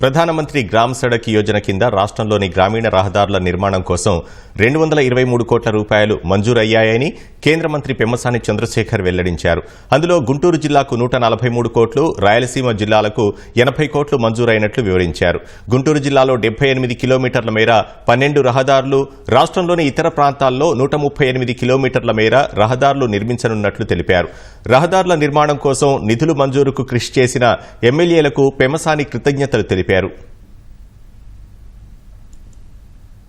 ప్రధానమంత్రి గ్రామ్ సడక్ యోజన కింద రాష్ట్రంలోని గ్రామీణ రహదారుల నిర్మాణం కోసం రెండు వందల ఇరవై మూడు కోట్ల రూపాయలు మంజూరయ్యాయని కేంద్ర మంత్రి పెమ్మసాని చంద్రశేఖర్ వెల్లడించారు. అందులో గుంటూరు జిల్లాకు నూట నలభై మూడు కోట్లు రాయలసీమ జిల్లాలకు ఎనభై కోట్లు మంజూరైనట్లు వివరించారు. గుంటూరు జిల్లాలో డెబ్బై ఎనిమిది కిలోమీటర్ల మేర పన్నెండు రహదారులు రాష్ట్రంలోని ఇతర ప్రాంతాల్లో నూట ముప్పై ఎనిమిది కిలోమీటర్ల మేర రహదారులు నిర్మించనున్నట్లు తెలిపారు. రహదారుల నిర్మాణం కోసం నిధులు మంజూరుకు కృషి చేసిన ఎమ్మెల్యేలకు పెమ్మసాని కృతజ్ఞతలు తెలిపారు.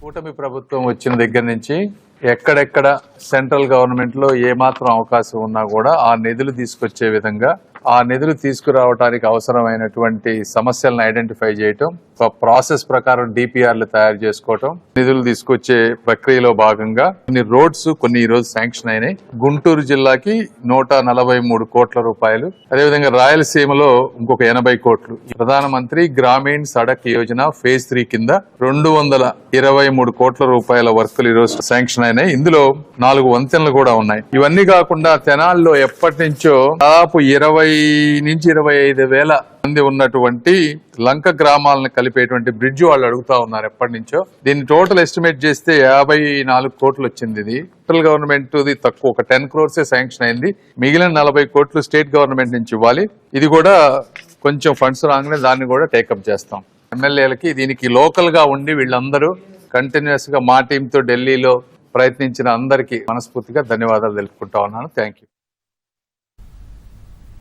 కూటమి ప్రభుత్వం వచ్చిన దగ్గర నుంచి ఎక్కడెక్కడ సెంట్రల్ గవర్నమెంట్లో ఏమాత్రం అవకాశం ఉన్నా కూడా ఆ నిధులు తీసుకొచ్చే విధంగా ఆ నిధులు తీసుకురావడానికి అవసరమైనటువంటి సమస్యలను ఐడెంటిఫై చేయటం ఒక ప్రాసెస్ ప్రకారం డిపిఆర్లు తయారు చేసుకోవటం నిధులు తీసుకొచ్చే ప్రక్రియలో భాగంగా కొన్ని రోడ్స్ కొన్ని ఈ రోజు శాంక్షన్ అయినాయి. గుంటూరు జిల్లాకి నూట నలభై మూడు కోట్ల రూపాయలు. అదేవిధంగా రాయలసీమలో ఇంకొక ఎనభై కోట్లు. ప్రధానమంత్రి గ్రామీణ్ సడక్ యోజన ఫేజ్ త్రీ కింద రెండు వందల ఇరవై మూడు కోట్ల రూపాయల వర్కులు ఈ రోజు శాంక్షన్ అయినాయి ఇందులో నాలుగు వంతెనలు కూడా ఉన్నాయి. ఇవన్నీ కాకుండా తెనాల్లో ఎప్పటి నుంచో దాదాపు ఇరవై నుంచి ఇరవై ఐదు వేల మంది ఉన్నటువంటి లంక గ్రామాలను కలిపేటువంటి బ్రిడ్జ్ వాళ్ళు అడుగుతా ఉన్నారు ఎప్పటి నుంచో దీన్ని టోటల్ ఎస్టిమేట్ చేస్తే యాభై నాలుగు కోట్లు వచ్చింది ఇది. సెంట్రల్ గవర్నమెంట్ ది తక్కువ. ఒక టెన్ క్రోర్సే శాంక్షన్ అయింది. మిగిలిన నలభై కోట్లు స్టేట్ గవర్నమెంట్ నుంచి ఇవ్వాలి. ఇది కూడా కొంచెం ఫండ్స్ రాగానే దాన్ని కూడా టేకప్ చేస్తాం. ఎమ్మెల్యేలకి దీనికి లోకల్గా ఉండి వీళ్ళందరూ కంటిన్యూస్గా మా టీంతో ఢిల్లీలో ప్రయత్నించిన అందరికీ మనస్ఫూర్తిగా ధన్యవాదాలు తెలుపుకుంటా ఉన్నాను. Thank you